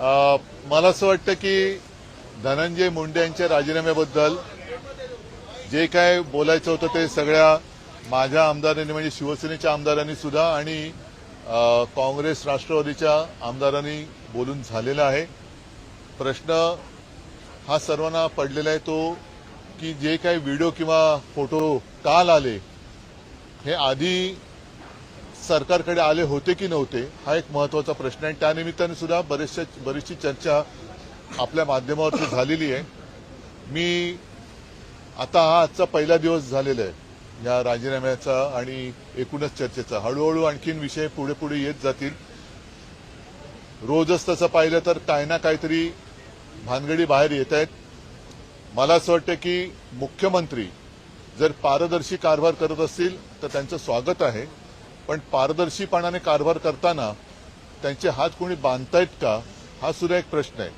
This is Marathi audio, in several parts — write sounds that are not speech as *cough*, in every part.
मला असं वाटतं की धनंजय मुंडे यांच्या राजीनाम्याबद्दल जे काय बोलायचं होतं ते सगळ्या माझ्या आमदारांनी म्हणजे शिवसेनेच्या आमदारांनी सुद्धा आणि काँग्रेस राष्ट्रवादीच्या आमदारांनी बोलून झालेला आहे. प्रश्न हा सर्वांना पडलेला आहे तो की जे काही व्हिडिओ किंवा फोटो काल आले हे आधी सरकारकडे आले होते की नव्हते हा एक महत्त्वाचा प्रश्न आहे. त्यानिमित्ताने सुद्धा बरेचशा बरीचशी चर्चा आपल्या माध्यमावरती झालेली आहे. मी आता हा आजचा पहिला दिवस झालेला आहे. या राजीनाम्याचा आणि एकूणच चर्चेचा. हळूहळू आणखीन विषय पुढे पुढे येत जातील. रोजच तसं पाहिलं तर काय ना काहीतरी भानगडी बाहेर येत आहेत. मला असं वाटतं की मुख्यमंत्री जर पारदर्शी कारभार करत असतील तर त्यांचं स्वागत आहे. पण पारदर्शीपणाने कारभार करताना त्यांचे हात कोणी बांधतायत का हा सुद्धा एक प्रश्न आहे.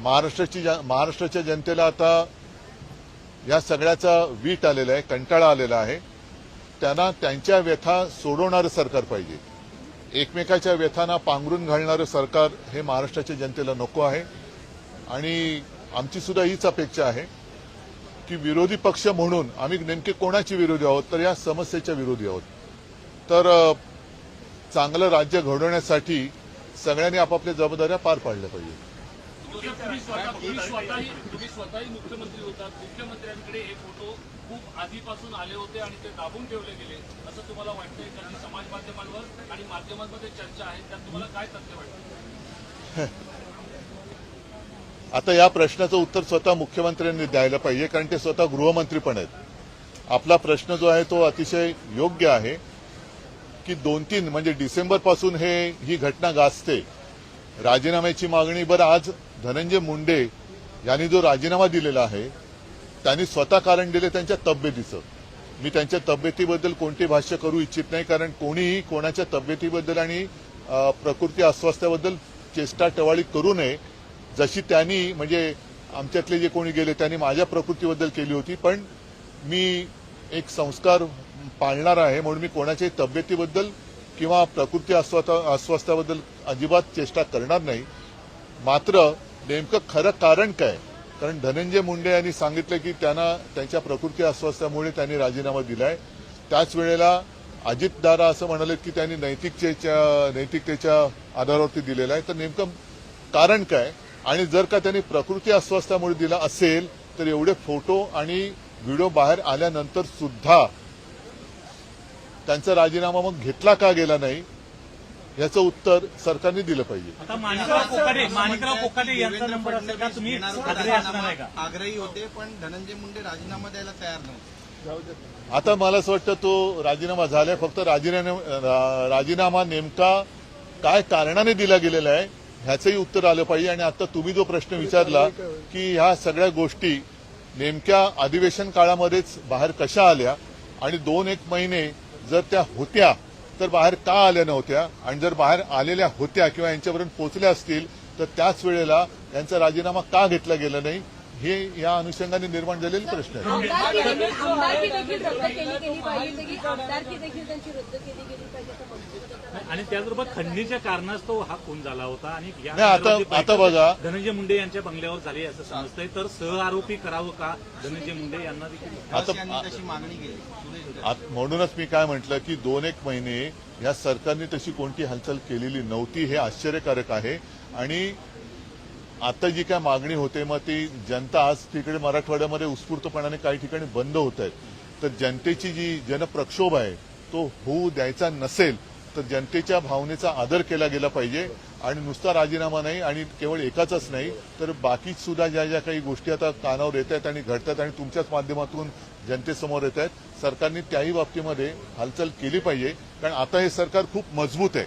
महाराष्ट्राची महाराष्ट्राच्या जनतेला आता या सगळ्याचा वीट आलेला आहे कंटाळा आलेला आहे. त्यांना त्यांच्या व्यथा सोडवणारं सरकार पाहिजे. एकमेकाच्या व्यथांना पांघरून घालणारं सरकार हे महाराष्ट्राच्या जनतेला नको आहे. आणि आमची सुद्धा हीच अपेक्षा आहे की विरोधी पक्ष म्हणून आम्ही नेमके कोणाची विरोधी आहोत तर या समस्येच्या विरोधी आहोत. तर चांगलं राज्य घडवण्यासाठी सगळ्यांनी आपापल्या जबाबदाऱ्या पार पाडल्या पाहिजे तुम्ही स्वतः तुम्ही स्वतःही तुम्ही स्वतःही मुख्यमंत्री होतात. मुख्यमंत्र्यांकडे हे फोटो खूप आधीपासून आले होते आणि ते दाबून ठेवले गेले. असं तुम्हाला वाटतंय? का जी समाज माध्यमांवर आणि माध्यमांमध्ये चर्चा आहे. त्यात तुम्हाला काय तथ्य वाटतं? *laughs* आता या प्रश्नाचं उत्तर स्वतः मुख्यमंत्र्यांनी द्यायला पाहिजे कारण ते स्वतः गृहमंत्री पण आहेत. आपला प्रश्न जो आहे तो अतिशय योग्य आहे. की दोन तीन म्हणजे डिसेंबरपासून हे ही घटना गाजते. राजीनाम्याची मागणी बरं आज धनंजय मुंडे यांनी जो राजीनामा दिलेला आहे त्यांनी स्वतः कारण दिले त्यांच्या तब्येतीचं. मी त्यांच्या तब्येतीबद्दल कोणते भाष्य करू इच्छित नाही कारण कोणीही कोणाच्या तब्येतीबद्दल आणि प्रकृती अस्वास्थ्याबद्दल चेष्टा टवाळी करू नये. जशी त्यांनी म्हणजे आमच्यातले जे कोणी गेले त्यांनी माझ्या प्रकृतीबद्दल केली होती पण मी एक संस्कार पाळणार आहे म्हणून मी कोणाच्याही तब्येतीबद्दल किंवा प्रकृती अस्वास्था अस्वास्थ्याबद्दल अजिबात चेष्टा करणार नाही. मात्र नेमकं खरं कारण काय? कारण धनंजय मुंडे यांनी सांगितलं की त्यांना त्यांच्या प्रकृती अस्वास्थ्यामुळे त्यांनी राजीनामा दिलाय. त्याच वेळेला अजितदादा असं म्हणाले की त्यांनी नैतिकतेच्या नैतिकतेच्या आधारावरती दिलेला आहे. तर नेमकं कारण काय? आणि जर का त्यांनी प्रकृती अस्वास्थ्यामुळे दिला असेल तर एवढे फोटो आणि व्हिडिओ बाहेर आल्यानंतर सुद्धा त्यांचा राजीनामा मग घेतला का गेला नाही याचं उत्तर सरकारने दिलं पाहिजे. आता माणिकराव कोकाटे माणिकराव कोकाटे यांचा नंबर असेल का तुम्ही आग्रही असणार आहे का? आग्रही होते पण धनंजय मुंडे राजीनामा द्यायला तयार नव्हते. आता मला असं वाटतं तो राजीनामा झालाय फक्त राजीनामा राजीनामा नेमका काय कारणाने दिला गेलेला आहे ह्याचंही उत्तर आलं पाहिजे. आणि आता तुम्ही जो प्रश्न विचारला की ह्या सगळ्या गोष्टी नेमक्या अधिवेशन काळामध्येच बाहेर कशा आल्या आणि दोन एक महिने जर त्या होत्या तर बाहेर का आल्या नव्हत्या? आणि जर बाहेर आलेल्या होत्या किंवा यांच्यापर्यंत पोहोचल्या असतील तर त्याच वेळेला यांचा राजीनामा का घेतला गेला नाही? हे या अनुषंगाने निर्माण झालेले प्रश्न आहेत आमदारकी देखील आमदारकी देखील रद्द केली गेली पाहिजे की आमदारकी देखील त्यांची रद्द केली गेली पाहिजे असं म्हणतात. आणि त्याचबरोबर खंडणीच्या कारणास्तव हा खून झाला होता आणि आता- बघा. धनंजय मुंडे यांच्या बंगल्यावर झाली असं समजतंय तर सहआरोपी करावं का धनंजय मुंडे यांना देखील दास आता- यांनी तशी मागणी केली सुरेश धस. आत- म्हणूनच मी काय म्हटलं की दोन एक महिने या सरकारने तशी कोणती हालचाल केलेली नव्हती हे आश्चर्यकारक आहे आणि आता जी काय मागणी होते मग ती जनता आज तिकडे मराठवाड्यामध्ये उत्स्फूर्तपणाने काही ठिकाणी बंद होत आहेत. तर जनतेची जी जनप्रक्षोभ आहे तो होऊ द्यायचा नसेल तर जनतेच्या भावनेचा आदर केला गेला पाहिजे. आणि नुसता राजीनामा नाही आणि केवळ एकाचाच नाही तर बाकी सुद्धा ज्या ज्या काही गोष्टी आता कानावर येत आहेत आणि घडतात आणि तुमच्याच माध्यमातून जनतेसमोर येत आहेत सरकारने त्याही बाबतीमध्ये हालचाल केली पाहिजे. कारण आता हे सरकार खूप मजबूत आहे.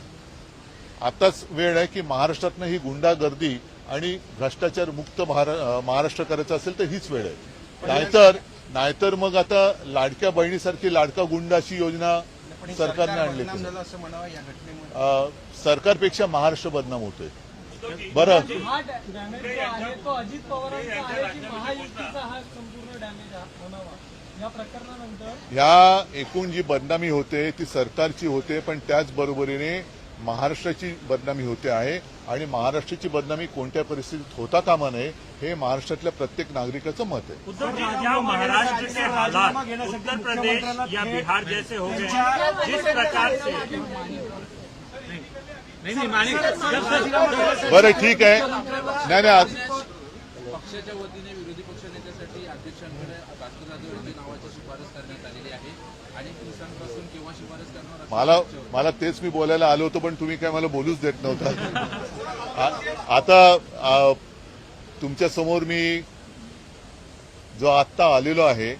आताच वेळ आहे की महाराष्ट्रातनं ही गुंडागर्दी आणि भ्रष्टाचार मुक्त महारा- महाराष्ट्र करायचं असेल तर हीच वेळ आहे. नाहीतर नाहीतर मग आता लाडक्या बहिणीसारखी लाडका गुंड अशी योजना सरकारने सरकार आणली सरकारपेक्षा महाराष्ट्र बदनाम होतोय. बरं. डॅमेज जो आहे तो अजित पवारांचा आहे की महायुतीचा संपूर्ण डॅमेज होणावा या प्रकरणानंतर? ह्या एकूण जी बदनामी होते ती सरकारची होते पण त्याचबरोबरीने महाराष्ट्राची बदनामी होते आहे आणि महाराष्ट्राची बदनामी कोणत्या परिस्थितीत होता कामा नये हे महाराष्ट्रातल्या प्रत्येक नागरिकाचं मत आहे उद्धव जी क्या महाराष्ट्र के हालात उत्तर प्रदेश या बिहार जैसे हो गए हैं, जिस प्रकार से नाही नाही माणिक सर, सर, बरं ठीक आहे नाही नाही आज- पक्षाच्या वतीने विरोधी पक्षनेत्यासाठी अध्यक्षांकडे भास्कर जाधव यांच्या नावाची शिफारस करण्यात आलेली आहे अनेक दिवसांपासून केव्हा शिफारस करणार असं मला मला तेच मी बोलायला आलो होतो पण तुम्ही काय मला बोलूच देत नव्हता. *laughs* आता तुमच्यासमोर मी जो आत्ता आलेलो आहे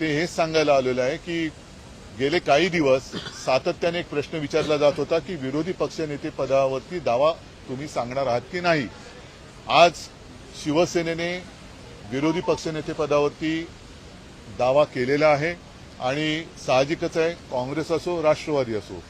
ते हेच सांगायला आलेलो आहे की गेले काही दिवस सातत्याने एक प्रश्न विचारला जात होता की विरोधी पक्षनेते पदावरती दावा तुम्ही सांगणार आहात की नाही? आज शिवसेनेने विरोधी पक्षनेते पदावरती दावा केलेला आहे. आणि साहजिकच आहे काँग्रेस असो राष्ट्रवादी असो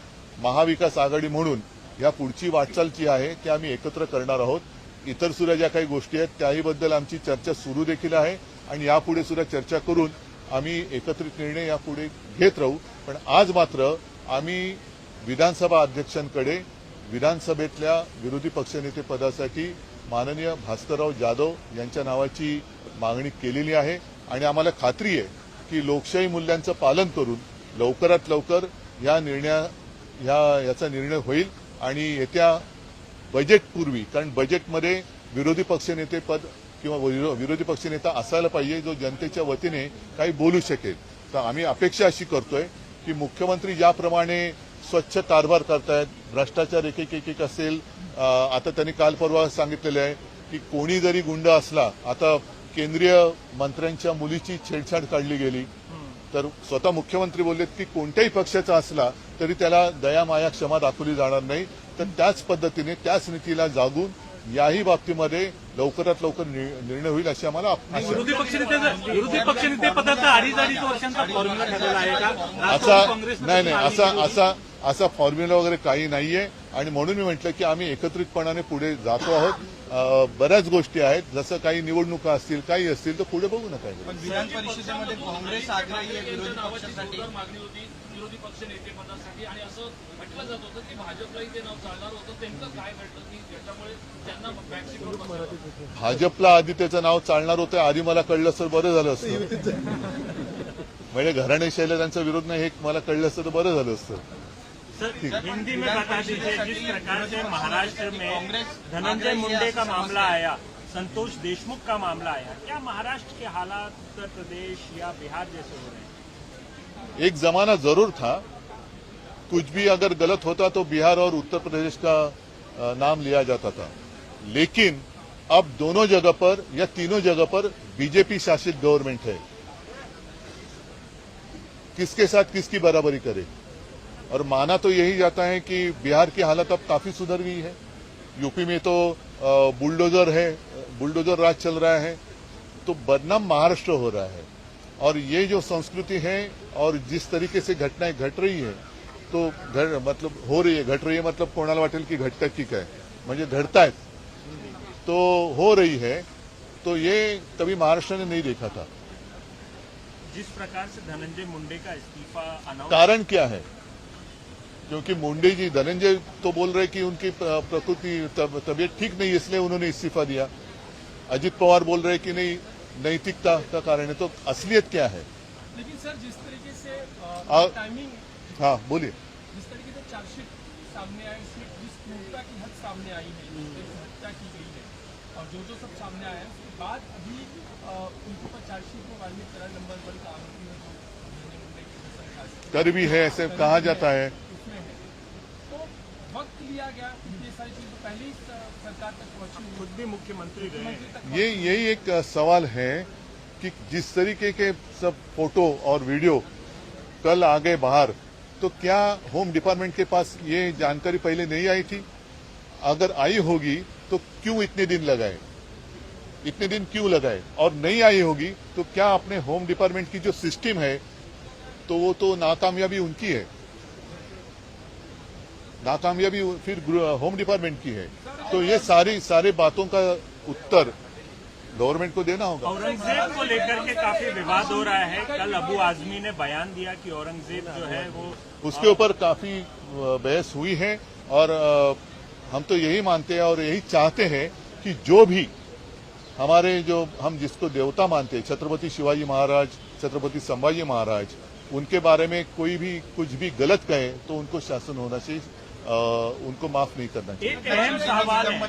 महाविकास आघाडी म्हणून या पुढची वाटचाल जी आहे ती आम्ही एकत्र करणार आहोत. इतर सुद्धा ज्या काही गोष्टी आहेत त्याहीबद्दल आमची चर्चा सुरू देखील आहे आणि यापुढे सुद्धा चर्चा करून आम्ही एकत्रित निर्णय यापुढे घेत राहू. पण आज मात्र आम्ही विधानसभा अध्यक्षांकडे विधानसभेतल्या विरोधी पक्षनेते पदासाठी माननीय भास्करराव जाधव यांच्या नावाची मागणी केलेली आहे. आणि आम्हाला खात्री आहे की लोकशाही मूल्यांचं पालन करून लवकरात लवकर या निर्णया ह्या याचा निर्णय होईल आणि येत्या बजेटपूर्वी कारण बजेटमध्ये विरोधी पक्षनेते पद किंवा विरो- विरोधी पक्षनेता असायला पाहिजे जो जनतेच्या वतीने काही बोलू शकेल. तर आम्ही अपेक्षा अशी करतोय की मुख्यमंत्री ज्याप्रमाणे स्वच्छ कारभार करतायत भ्रष्टाचार एक एक एक असेल आता त्यांनी काल परवा सांगितलेलं आहे की कोणी जरी गुंड असला आता केंद्रीय मंत्र्यांच्या मुलीची छेडछाड काढली गेली. तर स्वतः मुख्यमंत्री बोललेत की कोणत्याही पक्षाचा असला तरी त्याला दया माया क्षमा दाखवली जाणार नाही. तर त्याच पद्धतीने त्याच नीतीला जागून याही बाबतीमध्ये लवकरात लवकर निर्णय होईल अशी आम्हाला. विरोधी पक्षनेते पदाचा अडीच अडीच वर्षांचा फॉर्म्युला ठरलेला आहे का? नाही नाही असा असा असा फॉर्म्युला वगैरे काही नाहीये. आणि म्हणून मी म्हटलं की आम्ही एकत्रितपणाने पुढे जातो आहोत. बऱ्याच गोष्टी आहेत. जसं काही निवडणुका असतील काही असतील तर पुढे बघू नका. पण विधान परिषदेमध्ये काँग्रेस आग्रही आहे विरोधी नावाची पक्षासाठी. जोरदार मागणी होती विरोधी पक्ष नेते पदासाठी. आणि असं म्हटलं जात होतं की भाजपलाही ते नाव चालणार होतं. नेमकं काय घडलं की ज्याच्यामुळे त्यांना बॅकसीटवर बसवलं? भाजपला आधी त्याचं नाव चालणार होतं. आधी मला कळलं असतं बरं झालं असतं. *laughs* म्हणजे घराणेशाहीला त्यांचा विरोध नाही हे मला कळलं असतं तर बरं झालं असतं. सर हिंदी में बता दीजिए जिस प्रकार से महाराष्ट्र में धनंजय मुंडे का मामला आया संतोष देशमुख का मामला आया क्या महाराष्ट्र के हालात उत्तर प्रदेश या बिहार जैसे हो रहे हैं? एक जमाना ज़रूर था कुछ भी अगर गलत होता तो बिहार और उत्तर प्रदेश का नाम लिया जाता था। लेकिन अब दोनों जगह पर या तीनों जगह पर बीजेपी शासित गवर्नमेंट है। किसके साथ किसकी बराबरी करे? और माना तो यही जाता है कि बिहार की हालत अब काफ़ी सुधर गई है। यूपी में तो बुलडोजर है बुलडोजर राज चल रहा है तो बदनाम महाराष्ट्र हो रहा है। और ये जो संस्कृति है और जिस तरीके से घटनाएँ घट रही है तो घड मतलब हो रही है घट रही है मतलब कोणाल वाटेल की घटतात की काय म्हणजे घडतायत। तो हो रही है तो ये कभी महाराष्ट्र ने नहीं देखा था। जिस प्रकार से धनंजय मुंडे का इस्तीफा कारण क्या है? क्योंकि मुंडे जी धनंजय तो बोल रहे कि उनकी प्रकृति तब, तबीयत ठीक नहीं है इसलिए उन्होंने इस्तीफा दिया अजित पवार बोल रहे कि नहीं नैतिकता का कारण है तो असलियत क्या है लेकिन सर जिस तरीके से आ- टाइमिंग हाँ बोलिए जिस तरीके से चार्जशीट सामने आया इसमें जिस क्रूरता की हद सामने आई है हत्या की गई है और जो जो सब सामने आया है उसके बाद अभी उनके ऊपर चार्जशीट में वाल्मीकि तरह नंबर वन का आरोपी है कर भी है ऐसे कहा जाता है है तो वक्त लिया गया ये सारी चीज़ें पहले ही सरकार तक पहुँची खुद भी मुख्यमंत्री रहे ये यही एक सवाल है कि जिस तरीके के सब फ़ोटो और वीडियो कल आ गए बाहर तो क्या होम डिपार्टमेंट के पास ये जानकारी पहले नहीं आई थी? अगर आई होगी तो क्यों इतने दिन लगाए? इतने दिन क्यों लगाए? और नहीं आई होगी तो क्या अपने होम डिपार्टमेंट की जो सिस्टम है तो वो तो नाकामयाबी उनकी है। नाकामयाबी फिर होम डिपार्टमेंट की है। तो ये सारी सारे बातों का उत्तर गवर्नमेंट को देना होगा। औरंगज़ेब को लेकर के काफ़ी विवाद हो रहा है। कल अबू आजमी ने बयान दिया कि औरंगज़ेब जो है वो उसके ऊपर काफ़ी बहस हुई है और हम तो यही मानते हैं और यही चाहते हैं कि जो भी हमारे जो हम जिसको देवता मानते हैं छत्रपति शिवाजी महाराज छत्रपति संभाजी महाराज उनके बारे में कोई भी कुछ भी गलत कहे तो उनको शासन होना चाहिए। अ, उनको माफ़ नहीं करना चाहिए। एक अहम सवाल है।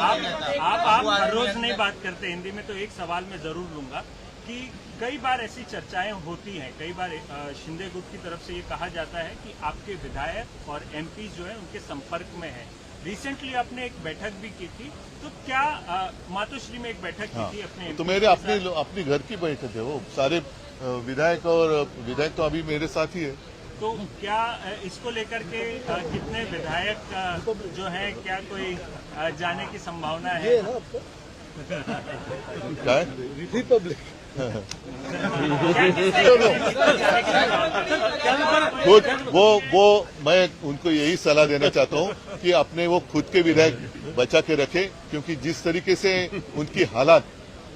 आप आप आप हर रोज नहीं बात करते हिंदी में तो एक सवाल मैं ज़रूर लूँगा कि कई बार ऐसी चर्चाएँ होती हैं कई बार शिंदे गुट की तरफ़ से ये कहा जाता है कि आपके विधायक और एमपी जो है उनके संपर्क में है। रिसेंटली आपने एक बैठक भी की थी तो क्या मातोश्री में एक बैठक हाँ की थी अपने तो मेरे अपने अपने घर की बैठक है वो। सारे विधायक और विधायक तो अभी मेरे साथ ही है। तो क्या इसको लेकर के कितने विधायक जो है क्या कोई जाने की संभावना है? क्या है? खुद वो वो मैं उनको यही सलाह देना चाहता हूँ कि अपने वो खुद के विधायक बचा के रखे क्योंकि जिस तरीके से उनकी हालात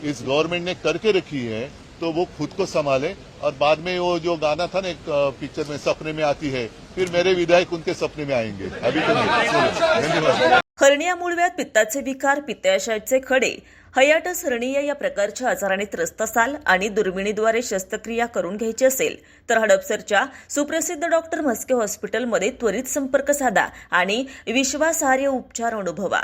इस गवर्नमेंट ने करके रखी है तो वो खुद को संभाले। और बाद में वो जो गाना था ना एक पिक्चर में सपने में आती है फिर मेरे विधायक उनके सपने में आएंगे। अभी तो धन्यवाद पित्ताचे विकार पित्ताशयाचे खडे हयाटस हर्निया या प्रकारच्या आजाराने त्रस्त असाल आणि दुर्बिणीद्वारे शस्त्रक्रिया करून घ्यायची असेल तर हडपसरच्या सुप्रसिद्ध डॉक्टर म्हस्के हॉस्पिटलमध्ये त्वरित संपर्क साधा आणि विश्वासार्ह उपचार अनुभवा.